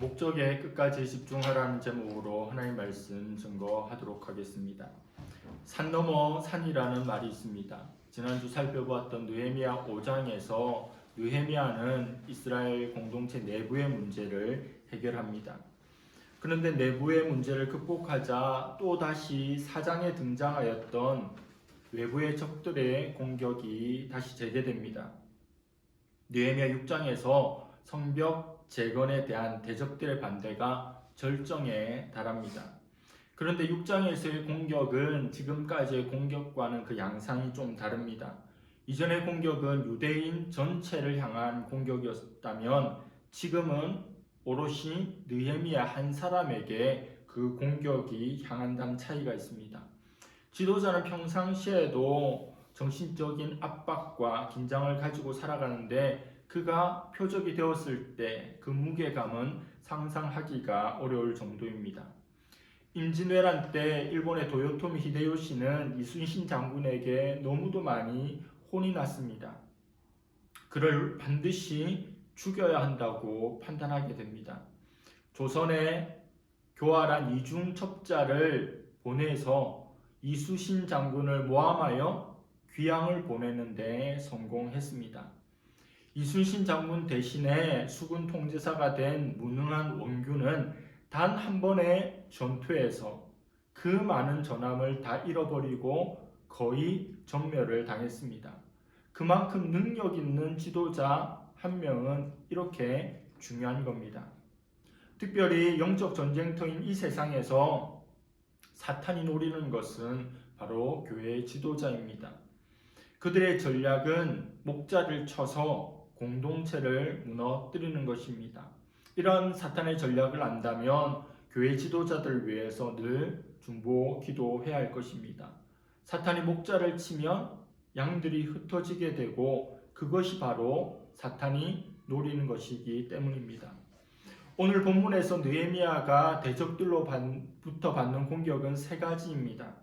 목적에 끝까지 집중하라는 제목으로 하나님 말씀 증거하도록 하겠습니다. 산 넘어 산이라는 말이 있습니다. 지난주 살펴보았던 느헤미야 5장에서 느헤미야는 이스라엘 공동체 내부의 문제를 해결합니다. 그런데 내부의 문제를 극복하자 또 다시 사장에 등장하였던 외부의 적들의 공격이 다시 재개됩니다. 느헤미야 6장에서 성벽 재건에 대한 대적들의 반대가 절정에 달합니다. 그런데 6장에서의 공격은 지금까지의 공격과는 그 양상이 좀 다릅니다. 이전의 공격은 유대인 전체를 향한 공격이었다면 지금은 오롯이 느헤미야 한 사람에게 그 공격이 향한다는 차이가 있습니다. 지도자는 평상시에도 정신적인 압박과 긴장을 가지고 살아가는데 그가 표적이 되었을 때 그 무게감은 상상하기가 어려울 정도입니다. 임진왜란 때 일본의 도요토미 히데요시는 이순신 장군에게 너무도 많이 혼이 났습니다. 그를 반드시 죽여야 한다고 판단하게 됩니다. 조선에 교활한 이중 첩자를 보내서 이수신 장군을 모함하여 귀양을 보내는데 성공했습니다. 이순신 장군 대신에 수군 통제사가 된 무능한 원균은 단 한 번의 전투에서 그 많은 전함을 다 잃어버리고 거의 전멸을 당했습니다. 그만큼 능력 있는 지도자 한 명은 이렇게 중요한 겁니다. 특별히 영적 전쟁터인 이 세상에서 사탄이 노리는 것은 바로 교회의 지도자입니다. 그들의 전략은 목자를 쳐서 공동체를 무너뜨리는 것입니다. 이런 사탄의 전략을 안다면 교회 지도자들 위해서 늘 중보 기도해야 할 것입니다. 사탄이 목자를 치면 양들이 흩어지게 되고 그것이 바로 사탄이 노리는 것이기 때문입니다. 오늘 본문에서 느헤미야가 대적들로부터 받는 공격은 세 가지입니다.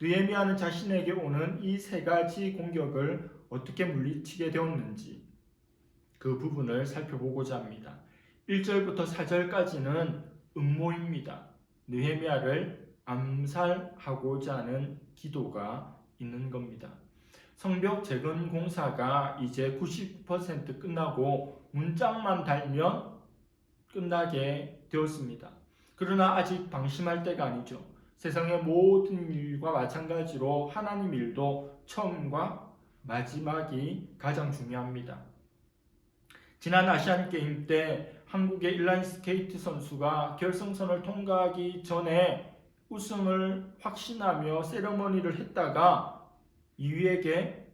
느헤미야는 자신에게 오는 이 세 가지 공격을 어떻게 물리치게 되었는지 그 부분을 살펴보고자 합니다. 1절부터 4절까지는 음모입니다. 느헤미야를 암살하고자 하는 기도가 있는 겁니다. 성벽 재건 공사가 이제 90% 끝나고 문짝만 달면 끝나게 되었습니다. 그러나 아직 방심할 때가 아니죠. 세상의 모든 일과 마찬가지로 하나님 일도 처음과 마지막이 가장 중요합니다. 지난 아시안 게임 때 한국의 인라인 스케이트 선수가 결승선을 통과하기 전에 우승을 확신하며 세레머니를 했다가 2위에게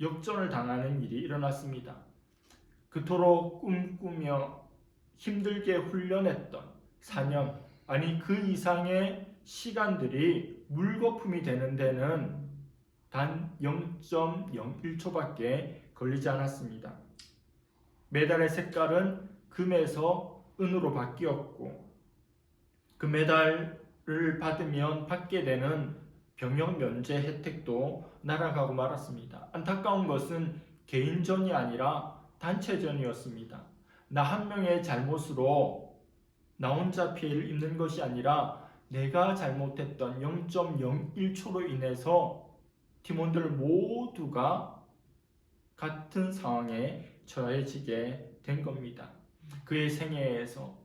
역전을 당하는 일이 일어났습니다. 그토록 꿈꾸며 힘들게 훈련했던 4년 아니 그 이상의 시간들이 물거품이 되는 데는 단 0.01초밖에 걸리지 않았습니다. 메달의 색깔은 금에서 은으로 바뀌었고 그 메달을 받으면 받게 되는 병역 면제 혜택도 날아가고 말았습니다. 안타까운 것은 개인전이 아니라 단체전이었습니다. 나 한 명의 잘못으로 나 혼자 피해를 입는 것이 아니라 내가 잘못했던 0.01초로 인해서 팀원들 모두가 같은 상황에 처해지게 된 겁니다. 그의 생애에서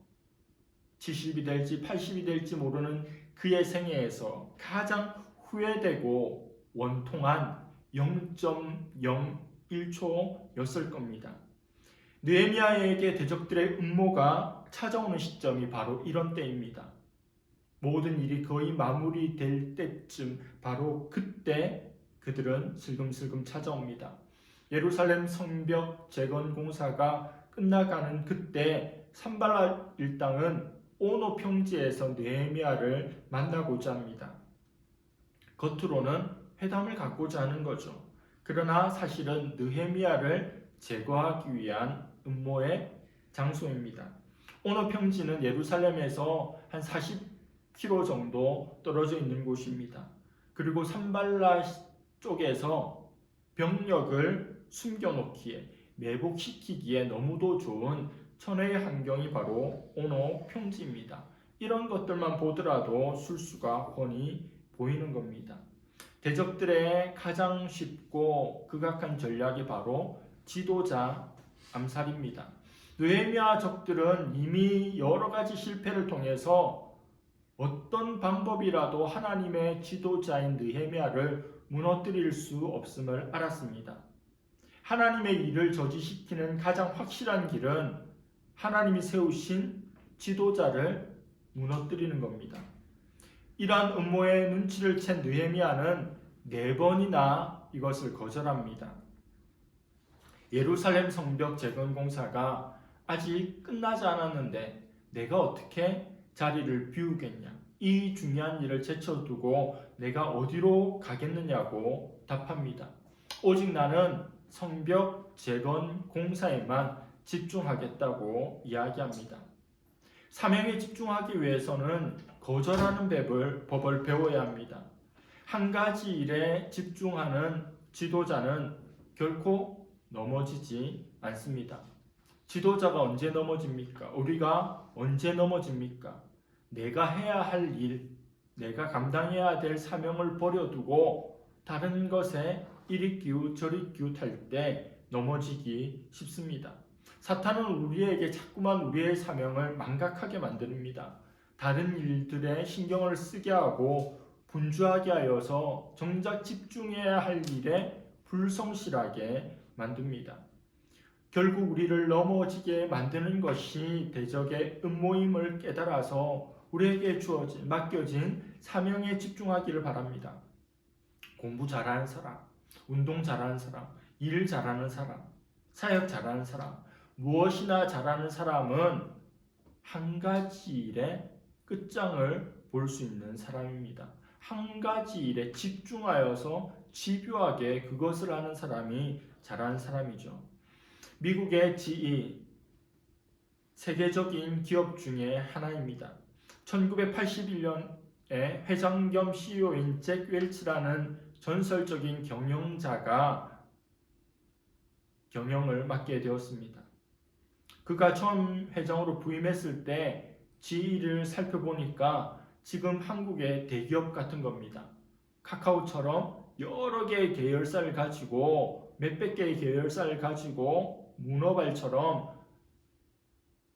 70이 될지 80이 될지 모르는 그의 생애에서 가장 후회되고 원통한 0.01초였을 겁니다. 느헤미야에게 대적들의 음모가 찾아오는 시점이 바로 이런 때입니다. 모든 일이 거의 마무리될 때쯤 바로 그때 그들은 슬금슬금 찾아옵니다. 예루살렘 성벽 재건 공사가 끝나가는 그때 산발라 일당은 오노 평지에서 느헤미야를 만나고자 합니다. 겉으로는 회담을 갖고자 하는 거죠. 그러나 사실은 느헤미야를 제거하기 위한 음모의 장소입니다. 오노 평지는 예루살렘에서 한 40km 정도 떨어져 있는 곳입니다. 그리고 산발라 쪽에서 병력을 숨겨놓기에 매복시키기에 너무도 좋은 천혜의 환경이 바로 언어 평지입니다. 이런 것들만 보더라도 술수가 훤히 보이는 겁니다. 대적들의 가장 쉽고 극악한 전략이 바로 지도자 암살입니다. 느헤미야 적들은 이미 여러 가지 실패를 통해서 어떤 방법이라도 하나님의 지도자인 느헤미야를 무너뜨릴 수 없음을 알았습니다. 하나님의 일을 저지시키는 가장 확실한 길은 하나님이 세우신 지도자를 무너뜨리는 겁니다. 이러한 음모의 눈치를 챈 느헤미야는 네 번이나 이것을 거절합니다. 예루살렘 성벽 재건 공사가 아직 끝나지 않았는데 내가 어떻게 자리를 비우겠냐? 이 중요한 일을 제쳐두고 내가 어디로 가겠느냐고 답합니다. 오직 나는 성벽 재건 공사에만 집중하겠다고 이야기합니다. 사명에 집중하기 위해서는 거절하는 법을, 법을 배워야 합니다. 한 가지 일에 집중하는 지도자는 결코 넘어지지 않습니다. 지도자가 언제 넘어집니까? 우리가 언제 넘어집니까? 내가 해야 할 일, 내가 감당해야 될 사명을 버려두고 다른 것에 이리 기우 저리 기웃할 때 넘어지기 쉽습니다. 사탄은 우리에게 자꾸만 우리의 사명을 망각하게 만듭니다. 다른 일들에 신경을 쓰게 하고 분주하게 하여서 정작 집중해야 할 일에 불성실하게 만듭니다. 결국 우리를 넘어지게 만드는 것이 대적의 음모임을 깨달아서 우리에게 주어진 맡겨진 사명에 집중하기를 바랍니다. 공부 잘하는 사람, 운동 잘하는 사람, 일 잘하는 사람, 사역 잘하는 사람, 무엇이나 잘하는 사람은 한 가지 일에 끝장을 볼 수 있는 사람입니다. 한 가지 일에 집중하여서 집요하게 그것을 하는 사람이 잘하는 사람이죠. 미국의 GE 세계적인 기업 중에 하나입니다. 1981년에 회장 겸 CEO인 잭 웰치라는 전설적인 경영자가 경영을 맡게 되었습니다. 그가 처음 회장으로 부임했을 때 GE를 살펴보니까 지금 한국의 대기업 같은 겁니다. 카카오처럼 여러 개의 계열사를 가지고 몇백 개의 계열사를 가지고 문어발처럼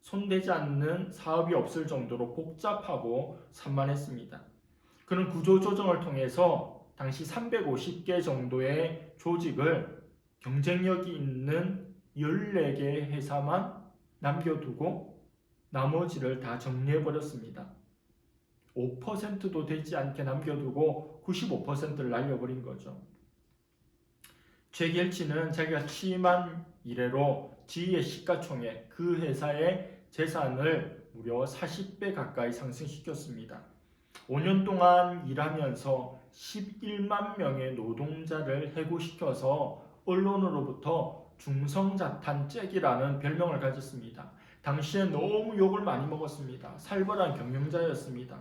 손대지 않는 사업이 없을 정도로 복잡하고 산만했습니다. 그는 구조조정을 통해서 당시 350개 정도의 조직을 경쟁력이 있는 14개의 회사만 남겨두고 나머지를 다 정리해버렸습니다. 5%도 되지 않게 남겨두고 95%를 날려버린 거죠. 최길치는 자기가 취임한 이래로 지휘의 시가총액 그 회사의 재산을 무려 40배 가까이 상승시켰습니다. 5년 동안 일하면서 11만 명의 노동자를 해고시켜서 언론으로부터 중성자탄잭이라는 별명을 가졌습니다. 당시에 너무 욕을 많이 먹었습니다. 살벌한 경영자였습니다.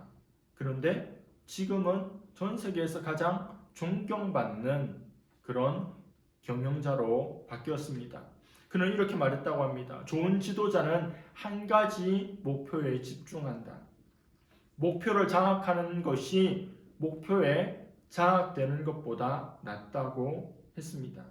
그런데 지금은 전 세계에서 가장 존경받는 그런 경영자로 바뀌었습니다. 그는 이렇게 말했다고 합니다. 좋은 지도자는 한 가지 목표에 집중한다. 목표를 장악하는 것이 목표에 장악되는 것보다 낫다고 했습니다.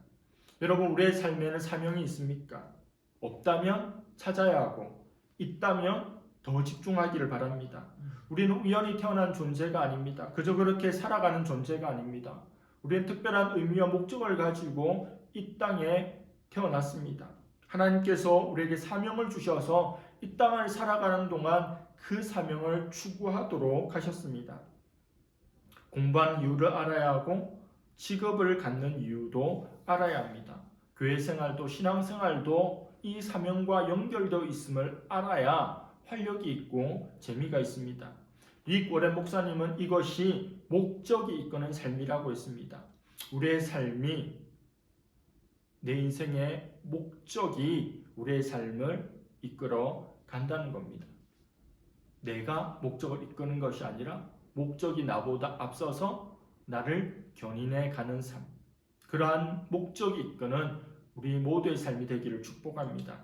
여러분, 우리의 삶에는 사명이 있습니까? 없다면 찾아야 하고, 있다면 더 집중하기를 바랍니다. 우리는 우연히 태어난 존재가 아닙니다. 그저 그렇게 살아가는 존재가 아닙니다. 우리는 특별한 의미와 목적을 가지고 이 땅에 태어났습니다. 하나님께서 우리에게 사명을 주셔서 이 땅을 살아가는 동안 그 사명을 추구하도록 하셨습니다. 공부한 이유를 알아야 하고 직업을 갖는 이유도 알아야 합니다. 교회 생활도 신앙 생활도 이 사명과 연결되어 있음을 알아야 활력이 있고 재미가 있습니다. 리 꼬렌 목사님은 이것이 목적이 이끄는 삶이라고 했습니다. 우리의 삶이 내 인생의 목적이 우리의 삶을 이끌어 간다는 겁니다. 내가 목적을 이끄는 것이 아니라 목적이 나보다 앞서서 나를 견인해 가는 삶. 그러한 목적이 이끄는 우리 모두의 삶이 되기를 축복합니다.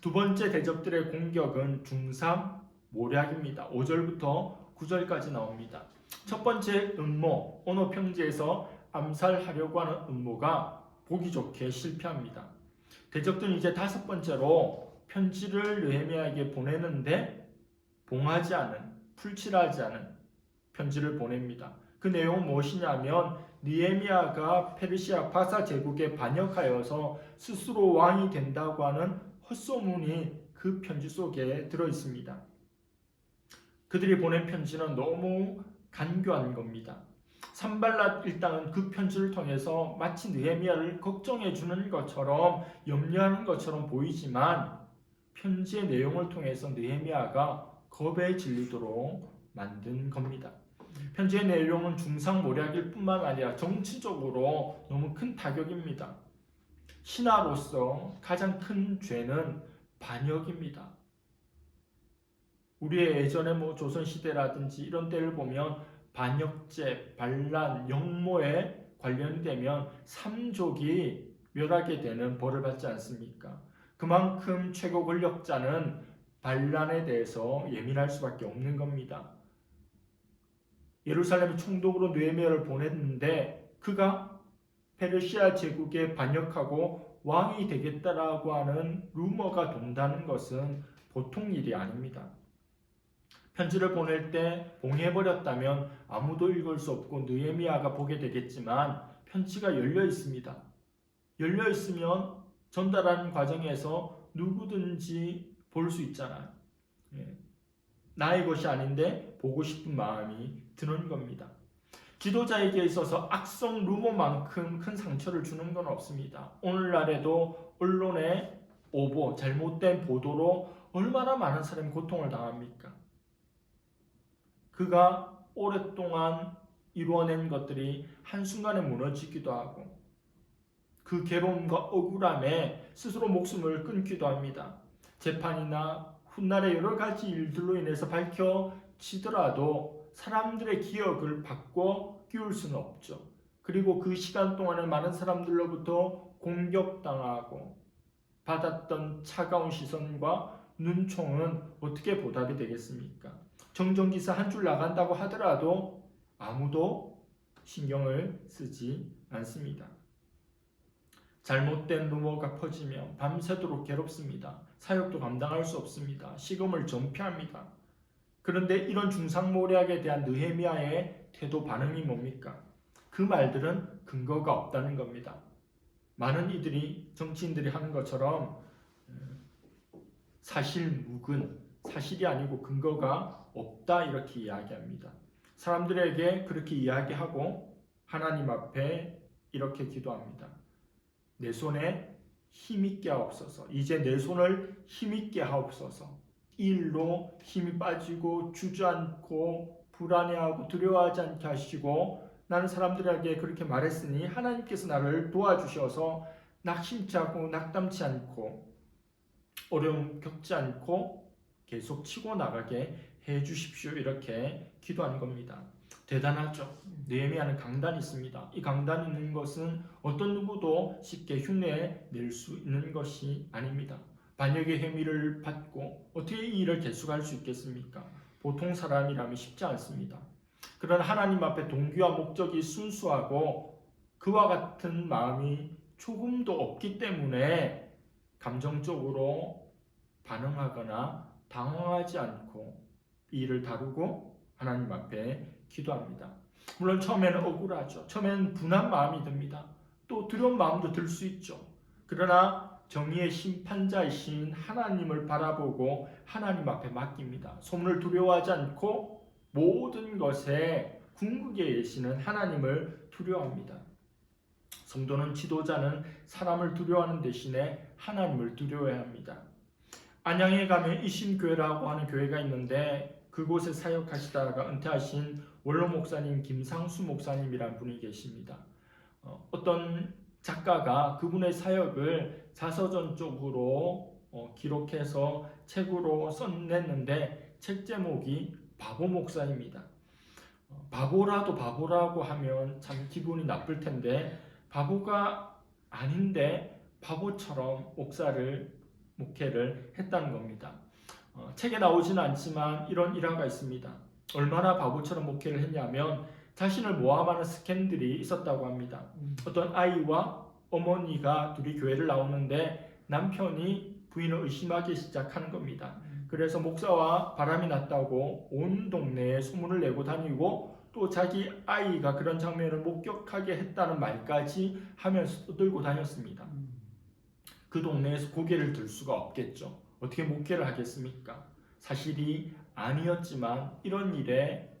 두 번째 대적들의 공격은 중삼 모략입니다. 5절부터 9절까지 나옵니다. 첫 번째 음모, 언어 평지에서 암살하려고 하는 음모가 보기 좋게 실패합니다. 대적들은 이제 다섯 번째로 편지를 느헤미야에게 보내는데 봉하지 않은, 풀칠하지 않은 편지를 보냅니다. 그 내용은 무엇이냐면 느헤미야가 페르시아 바사 제국에 반역하여서 스스로 왕이 된다고 하는 헛소문이 그 편지 속에 들어 있습니다. 그들이 보낸 편지는 너무 간교한 겁니다. 산발랏 일당은 그 편지를 통해서 마치 느헤미야를 걱정해 주는 것처럼 염려하는 것처럼 보이지만 편지의 내용을 통해서 느헤미야가 겁에 질리도록 만든 겁니다. 편지의 내용은 중상모략일 뿐만 아니라 정치적으로 너무 큰 타격입니다. 신하로서 가장 큰 죄는 반역입니다. 우리의 예전에 뭐 조선 시대라든지 이런 때를 보면 반역죄, 반란, 영모에 관련되면 삼족이 멸하게 되는 벌을 받지 않습니까? 그만큼 최고 권력자는 반란에 대해서 예민할 수밖에 없는 겁니다. 예루살렘 총독으로 느헤미야를 보냈는데 그가 페르시아 제국에 반역하고 왕이 되겠다라고 하는 루머가 돈다는 것은 보통 일이 아닙니다. 편지를 보낼 때 봉해버렸다면 아무도 읽을 수 없고 느헤미야가 보게 되겠지만 편지가 열려 있습니다. 열려 있으면 전달하는 과정에서 누구든지 볼 수 있잖아요. 예. 나의 것이 아닌데 보고 싶은 마음이 드는 겁니다. 지도자에게 있어서 악성 루머만큼 큰 상처를 주는 건 없습니다. 오늘날에도 언론의 오보, 잘못된 보도로 얼마나 많은 사람이 고통을 당합니까? 그가 오랫동안 이루어낸 것들이 한순간에 무너지기도 하고 그 괴로움과 억울함에 스스로 목숨을 끊기도 합니다. 재판이나 훗날의 여러 가지 일들로 인해서 밝혀지더라도 사람들의 기억을 바꿔 끼울 수는 없죠. 그리고 그 시간 동안에 많은 사람들로부터 공격당하고 받았던 차가운 시선과 눈총은 어떻게 보답이 되겠습니까? 정정기사 한 줄 나간다고 하더라도 아무도 신경을 쓰지 않습니다. 잘못된 루머가 퍼지며 밤새도록 괴롭습니다. 사역도 감당할 수 없습니다. 시금을 전폐합니다. 그런데 이런 중상모략에 대한 느헤미야의 태도 반응이 뭡니까? 그 말들은 근거가 없다는 겁니다. 많은 이들이 정치인들이 하는 것처럼 사실 묵은 사실이 아니고 근거가 없다 이렇게 이야기합니다. 사람들에게 그렇게 이야기하고 하나님 앞에 이렇게 기도합니다. 내 손에 힘있게 하옵소서. 이제 내 손을 힘있게 하옵소서. 일로 힘이 빠지고 주저앉고 불안해하고 두려워하지 않게 하시고 나는 사람들에게 그렇게 말했으니 하나님께서 나를 도와주셔서 낙심치 않고 낙담치 않고 어려움 겪지 않고 계속 치고 나가게 해 주십시오. 이렇게 기도한 겁니다. 대단하죠. 느헤미야는 강단이 있습니다. 이 강단이 있는 것은 어떤 누구도 쉽게 흉내 낼 수 있는 것이 아닙니다. 반역의 행위를 받고 어떻게 이 일을 계속할 수 있겠습니까? 보통 사람이라면 쉽지 않습니다. 그러나 하나님 앞에 동기와 목적이 순수하고 그와 같은 마음이 조금도 없기 때문에 감정적으로 반응하거나 당황하지 않고 이 일을 다루고 하나님 앞에 기도합니다. 물론 처음에는 억울하죠. 처음에는 분한 마음이 듭니다. 또 두려운 마음도 들 수 있죠. 그러나 정의의 심판자이신 하나님을 바라보고 하나님 앞에 맡깁니다. 소문을 두려워하지 않고 모든 것에 궁극에 계시는 하나님을 두려워합니다. 성도는 지도자는 사람을 두려워하는 대신에 하나님을 두려워해야 합니다. 안양에 가면 이심교회라고 하는 교회가 있는데 그곳에 사역하시다가 은퇴하신 원로 목사님 김상수 목사님이란 분이 계십니다. 어, 떤 작가가 그분의 사역을 자서전적으로 어, 기록해서 책으로 써냈는데 책 제목이 바보 목사입니다. 어, 바보라도 바보라고 하면 참 기분이 나쁠 텐데 바보가 아닌데 바보처럼 목사를 목회를 했다는 겁니다. 어, 책에 나오지는 않지만 이런 일화가 있습니다. 얼마나 바보처럼 목회를 했냐면 자신을 모함하는 스캔들이 있었다고 합니다. 어떤 아이와 어머니가 둘이 교회를 나오는데 남편이 부인을 의심하기 시작하는 겁니다. 그래서 목사와 바람이 났다고 온 동네에 소문을 내고 다니고 또 자기 아이가 그런 장면을 목격하게 했다는 말까지 하면서 떠들고 다녔습니다. 그 동네에서 고개를 들 수가 없겠죠. 어떻게 목회를 하겠습니까? 사실이 아니었지만 이런 일에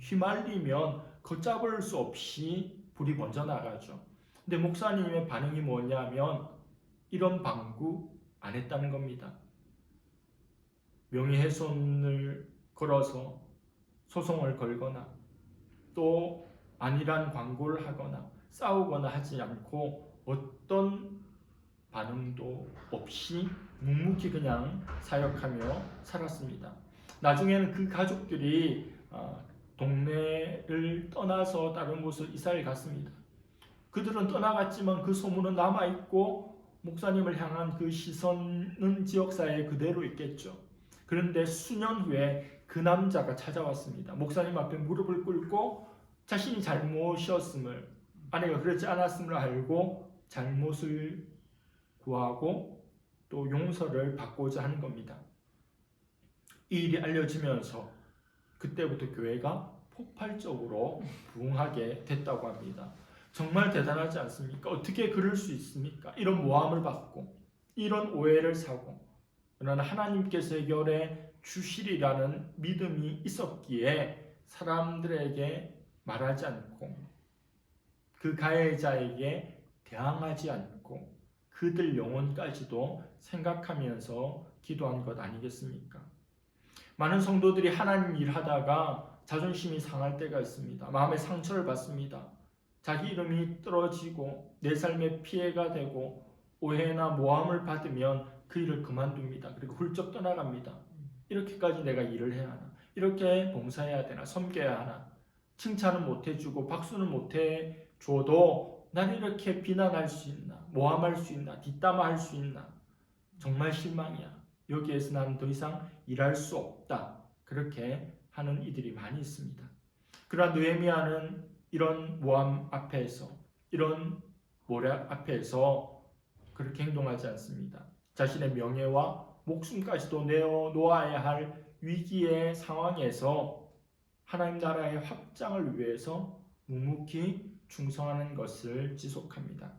휘말리면 걷잡을 수 없이 불이 번져 나가죠. 근데 목사님의 반응이 뭐냐면 이런 방구 안 했다는 겁니다. 명예훼손을 걸어서 소송을 걸거나 또 아니란 광고를 하거나 싸우거나 하지 않고 어떤 반응도 없이 묵묵히 그냥 사역하며 살았습니다. 나중에는 그 가족들이 어, 동네를 떠나서 다른 곳을 이사를 갔습니다. 그들은 떠나갔지만 그 소문은 남아 있고 목사님을 향한 그 시선은 지역사회에 그대로 있겠죠. 그런데 수년 후에 그 남자가 찾아왔습니다. 목사님 앞에 무릎을 꿇고 자신이 잘못이었음을 아내가 그렇지 않았음을 알고 잘못을 구하고 또 용서를 받고자 하는 겁니다. 이 일이 알려지면서 그때부터 교회가 폭발적으로 부흥하게 됐다고 합니다. 정말 대단하지 않습니까? 어떻게 그럴 수 있습니까? 이런 모함을 받고 이런 오해를 사고 그러나 하나님께서 해결해 주시리라는 믿음이 있었기에 사람들에게 말하지 않고 그 가해자에게 대항하지 않고 그들 영혼까지도 생각하면서 기도한 것 아니겠습니까? 많은 성도들이 하나님 일하다가 자존심이 상할 때가 있습니다. 마음의 상처를 받습니다. 자기 이름이 떨어지고 내 삶에 피해가 되고 오해나 모함을 받으면 그 일을 그만둡니다. 그리고 훌쩍 떠나갑니다. 이렇게까지 내가 일을 해야 하나? 이렇게 봉사해야 되나? 섬겨야 하나? 칭찬은 못 해주고 박수는 못 해줘도 난 이렇게 비난할 수 있나? 모함할 수 있나? 뒷담화할 수 있나? 정말 실망이야. 여기에서 나는 더 이상 일할 수 없다. 그렇게 하는 이들이 많이 있습니다. 그러나 느헤미야는 이런 모함 앞에서 이런 모략 앞에서 그렇게 행동하지 않습니다. 자신의 명예와 목숨까지도 내어 놓아야 할 위기의 상황에서 하나님 나라의 확장을 위해서 묵묵히 충성하는 것을 지속합니다.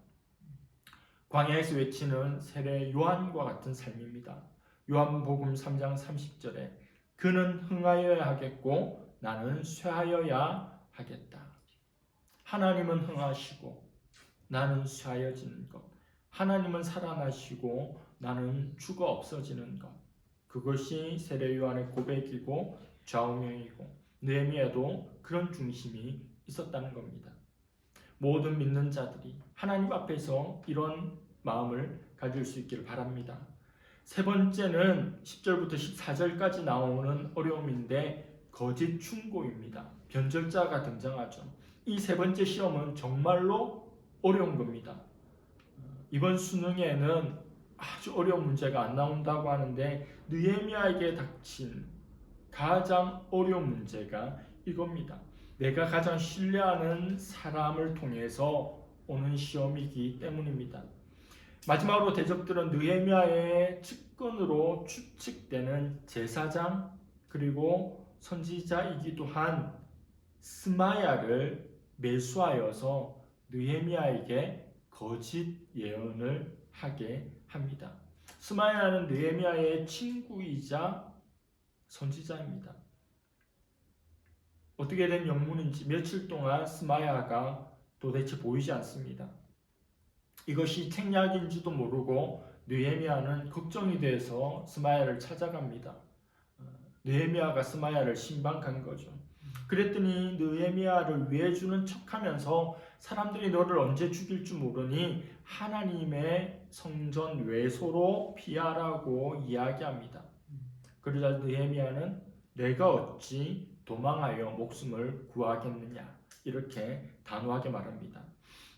광야에서 외치는 세례 요한과 같은 삶입니다. 요한복음 3장 30절에 그는 흥하여야 하겠고 나는 쇠하여야 하겠다. 하나님은 흥하시고 나는 쇠하여지는 것. 하나님은 살아나시고 나는 죽어 없어지는 것. 그것이 세례 요한의 고백이고 좌우명이고 느헤미야도 그런 중심이 있었다는 겁니다. 모든 믿는 자들이 하나님 앞에서 이런 마음을 가질 수 있기를 바랍니다. 세 번째는 10절부터 14절까지 나오는 어려움인데 거짓 충고입니다. 변절자가 등장하죠. 이 세 번째 시험은 정말로 어려운 겁니다. 이번 수능에는 아주 어려운 문제가 안 나온다고 하는데 느헤미야에게 닥친 가장 어려운 문제가 이겁니다. 내가 가장 신뢰하는 사람을 통해서 오는 시험이기 때문입니다. 마지막으로 대적들은 느헤미야의 측근으로 추측되는 제사장 그리고 선지자이기도 한 스마야를 매수하여서 느헤미야에게 거짓 예언을 하게 합니다. 스마야는 느헤미야의 친구이자 선지자입니다. 어떻게 된 영문인지 며칠 동안 스마야가 도대체 보이지 않습니다. 이것이 책략인지도 모르고 느헤미야는 걱정이 돼서 스마야를 찾아갑니다. 느헤미야가 스마야를 신방한 거죠. 그랬더니 느헤미야를 위해 주는 척하면서 사람들이 너를 언제 죽일 줄 모르니 하나님의 성전 외소로 피하라고 이야기합니다. 그러자 느헤미야는 내가 어찌 도망하여 목숨을 구하겠느냐 이렇게 단호하게 말합니다.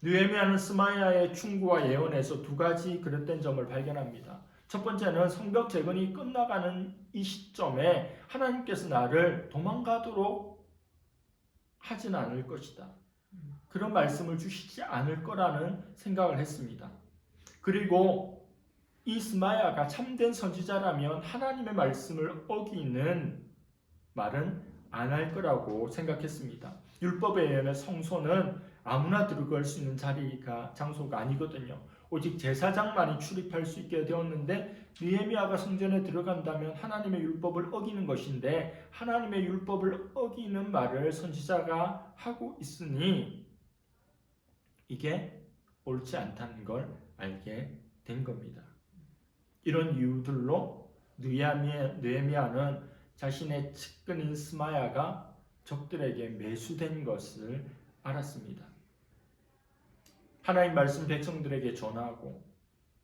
느헤미야는 스마야의 충고와 예언에서 두 가지 그릇된 점을 발견합니다. 첫 번째는 성벽 재건이 끝나가는 이 시점에 하나님께서 나를 도망가도록 하진 않을 것이다. 그런 말씀을 주시지 않을 거라는 생각을 했습니다. 그리고 이 스마야가 참된 선지자라면 하나님의 말씀을 어기는 말은 안 할 거라고 생각했습니다. 율법에 의하면 성소는 아무나 들어갈 수 있는 자리가 장소가 아니거든요. 오직 제사장만이 출입할 수 있게 되었는데 느헤미야가 성전에 들어간다면 하나님의 율법을 어기는 것인데 하나님의 율법을 어기는 말을 선지자가 하고 있으니 이게 옳지 않다는 걸 알게 된 겁니다. 이런 이유들로 느헤미야는 자신의 측근인 스마야가 적들에게 매수된 것을 알았습니다. 하나님 말씀 백성들에게 전하고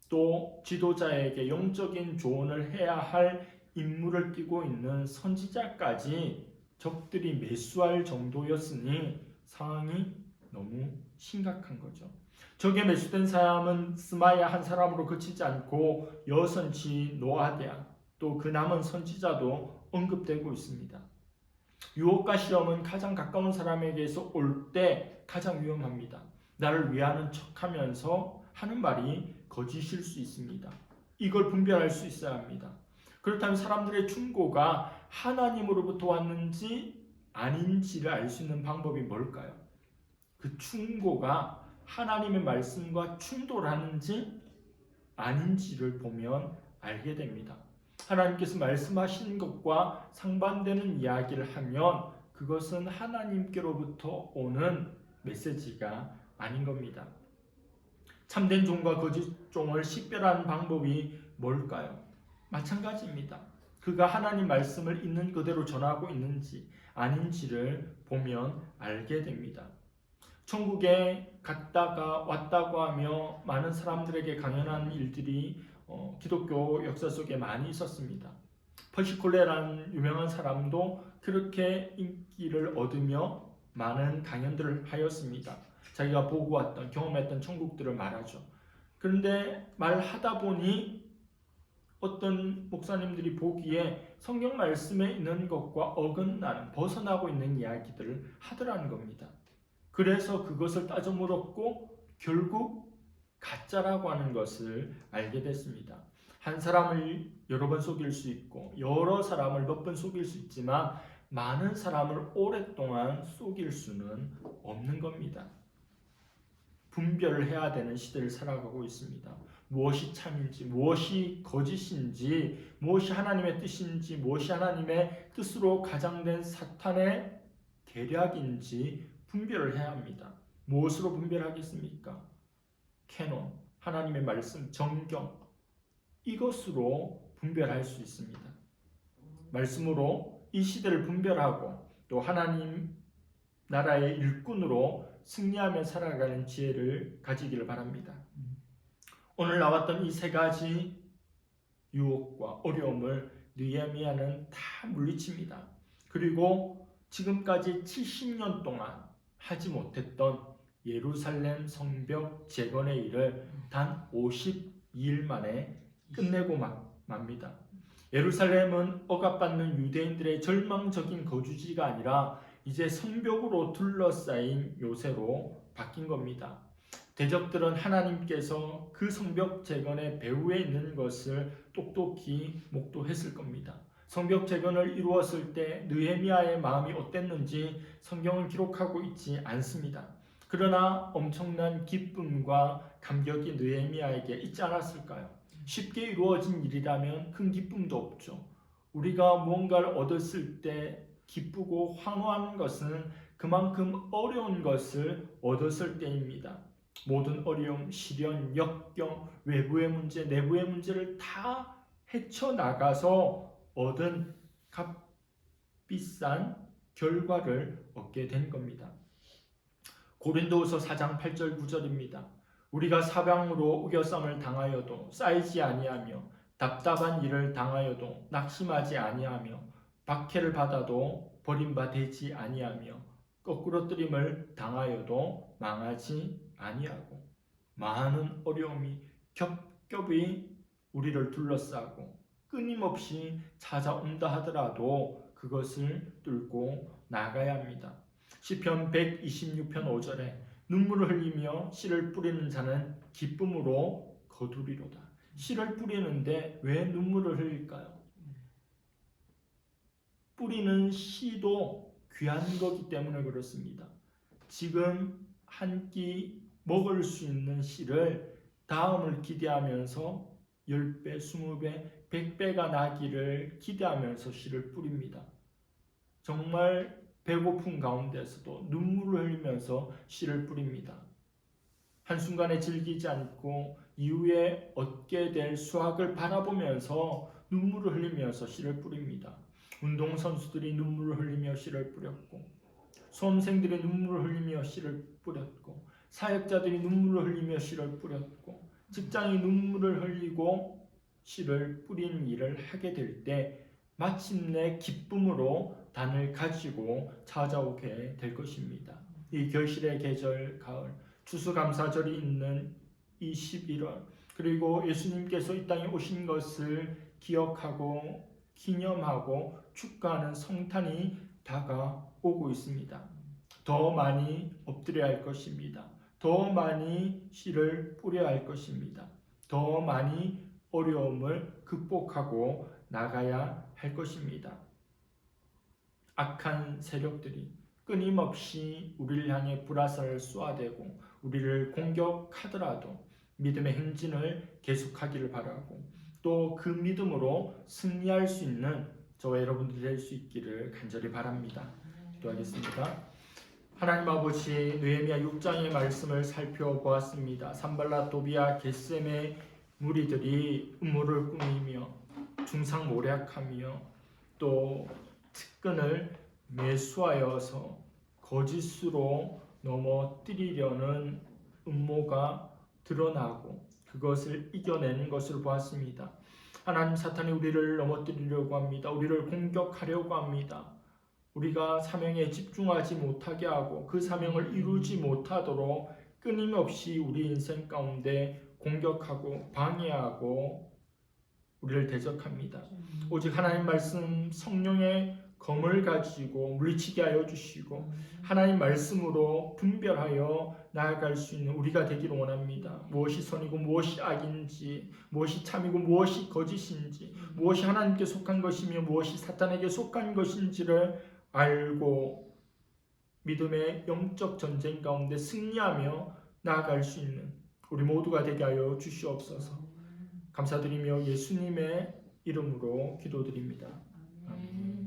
또 지도자에게 영적인 조언을 해야 할 임무를 띠고 있는 선지자까지 적들이 매수할 정도였으니 상황이 너무 심각한 거죠. 적에 매수된 사람은 스마야 한 사람으로 그치지 않고 여선치 노아디아 또 그 남은 선지자도 언급되고 있습니다. 유혹과 시험은 가장 가까운 사람에게서 올 때 가장 위험합니다. 나를 위하는 척하면서 하는 말이 거짓일 수 있습니다. 이걸 분별할 수 있어야 합니다. 그렇다면 사람들의 충고가 하나님으로부터 왔는지 아닌지를 알 수 있는 방법이 뭘까요? 그 충고가 하나님의 말씀과 충돌하는지 아닌지를 보면 알게 됩니다. 하나님께서 말씀하신 것과 상반되는 이야기를 하면 그것은 하나님께로부터 오는 메시지가 아닌 겁니다. 참된 종과 거짓 종을 식별하는 방법이 뭘까요? 마찬가지입니다. 그가 하나님 말씀을 있는 그대로 전하고 있는지 아닌지를 보면 알게 됩니다. 천국에 갔다가 왔다고 하며 많은 사람들에게 강연한 일들이 어, 기독교 역사 속에 많이 있었습니다. 퍼시콜레라는 유명한 사람도 그렇게 인기를 얻으며 많은 강연들을 하였습니다. 자기가 보고 왔던 경험했던 천국들을 말하죠. 그런데 말하다 보니 어떤 목사님들이 보기에 성경 말씀에 있는 것과 어긋나는 벗어나고 있는 이야기들을 하더라는 겁니다. 그래서 그것을 따져 물었고 결국 가짜라고 하는 것을 알게 됐습니다. 한 사람을 여러 번 속일 수 있고 여러 사람을 몇 번 속일 수 있지만 많은 사람을 오랫동안 속일 수는 없는 겁니다. 분별을 해야 되는 시대를 살아가고 있습니다. 무엇이 참인지, 무엇이 거짓인지, 무엇이 하나님의 뜻인지, 무엇이 하나님의 뜻으로 가장된 사탄의 계략인지 분별을 해야 합니다. 무엇으로 분별하겠습니까? 캐논, 하나님의 말씀, 정경 이것으로 분별할 수 있습니다. 말씀으로 이 시대를 분별하고 또 하나님 나라의 일꾼으로 승리하며 살아가는 지혜를 가지기를 바랍니다. 오늘 나왔던 이 세 가지 유혹과 어려움을 느헤미야는 다 물리칩니다. 그리고 지금까지 70년 동안 하지 못했던 예루살렘 성벽 재건의 일을 단 52일 만에 끝내고 맙니다. 예루살렘은 억압받는 유대인들의 절망적인 거주지가 아니라 이제 성벽으로 둘러싸인 요새로 바뀐 겁니다. 대적들은 하나님께서 그 성벽 재건의 배후에 있는 것을 똑똑히 목도했을 겁니다. 성벽 재건을 이루었을 때 느헤미야의 마음이 어땠는지 성경은 기록하고 있지 않습니다. 그러나 엄청난 기쁨과 감격이 느헤미야에게 있지 않았을까요? 쉽게 이루어진 일이라면 큰 기쁨도 없죠. 우리가 무언가를 얻었을 때 기쁘고 환호하는 것은 그만큼 어려운 것을 얻었을 때입니다. 모든 어려움, 시련, 역경, 외부의 문제, 내부의 문제를 다 헤쳐나가서 얻은 값비싼 결과를 얻게 된 겁니다. 고린도후서 4장 8절 9절입니다. 우리가 사방으로 우겨쌈을 당하여도 쌓이지 아니하며 답답한 일을 당하여도 낙심하지 아니하며 박해를 받아도 버림받지 아니하며 거꾸로 뜨림을 당하여도 망하지 아니하고 많은 어려움이 겹겹이 우리를 둘러싸고 끊임없이 찾아온다 하더라도 그것을 뚫고 나가야 합니다. 시편 126편 5절에 눈물을 흘리며 씨를 뿌리는 자는 기쁨으로 거두리로다. 씨를 뿌리는데 왜 눈물을 흘릴까요? 뿌리는 씨도 귀한 거기 때문에 그렇습니다. 지금 한 끼 먹을 수 있는 씨를 다음을 기대하면서 10배, 20배, 100배가 나기를 기대하면서 씨를 뿌립니다. 정말 배고픈 가운데서도 눈물을 흘리면서 씨를 뿌립니다. 한순간에 즐기지 않고 이후에 얻게 될 수확을 바라보면서 눈물을 흘리면서 씨를 뿌립니다. 운동선수들이 눈물을 흘리며 씨를 뿌렸고 수험생들이 눈물을 흘리며 씨를 뿌렸고 사역자들이 눈물을 흘리며 씨를 뿌렸고 직장이 눈물을 흘리고 씨를 뿌리는 일을 하게 될 때 마침내 기쁨으로 단을 가지고 찾아오게 될 것입니다. 이 결실의 계절 가을 추수감사절이 있는 이 11월 그리고 예수님께서 이 땅에 오신 것을 기억하고 기념하고 축하하는 성탄이 다가오고 있습니다. 더 많이 엎드려야 할 것입니다. 더 많이 씨를 뿌려야 할 것입니다. 더 많이 어려움을 극복하고 나가야 할 것입니다. 악한 세력들이 끊임없이 우리를 향해 불화살을 쏘아대고 우리를 공격하더라도 믿음의 행진을 계속하기를 바라고 또 그 믿음으로 승리할 수 있는 저와 여러분들이 될 수 있기를 간절히 바랍니다. 기도하겠습니다. 하나님 아버지 느헤미야 6장의 말씀을 살펴보았습니다. 산발라 도비아 게셈의 무리들이 음모를 꾸미며 중상 모략하며 또 측근을 매수하여서 거짓으로 넘어뜨리려는 음모가 드러나고 그것을 이겨내는 것을 보았습니다. 하나님 사탄이 우리를 넘어뜨리려고 합니다. 우리를 공격하려고 합니다. 우리가 사명에 집중하지 못하게 하고 그 사명을 이루지 못하도록 끊임없이 우리 인생 가운데 공격하고 방해하고 우리를 대적합니다. 오직 하나님 말씀 성령의 검을 가지고 물리치게 하여 주시고 하나님 말씀으로 분별하여 나아갈 수 있는 우리가 되기를 원합니다. 무엇이 선이고 무엇이 악인지, 무엇이 참이고 무엇이 거짓인지, 무엇이 하나님께 속한 것이며 무엇이 사탄에게 속한 것인지를 알고 믿음의 영적 전쟁 가운데 승리하며 나아갈 수 있는 우리 모두가 되게 하여 주시옵소서. 감사드리며 예수님의 이름으로 기도드립니다. 아멘.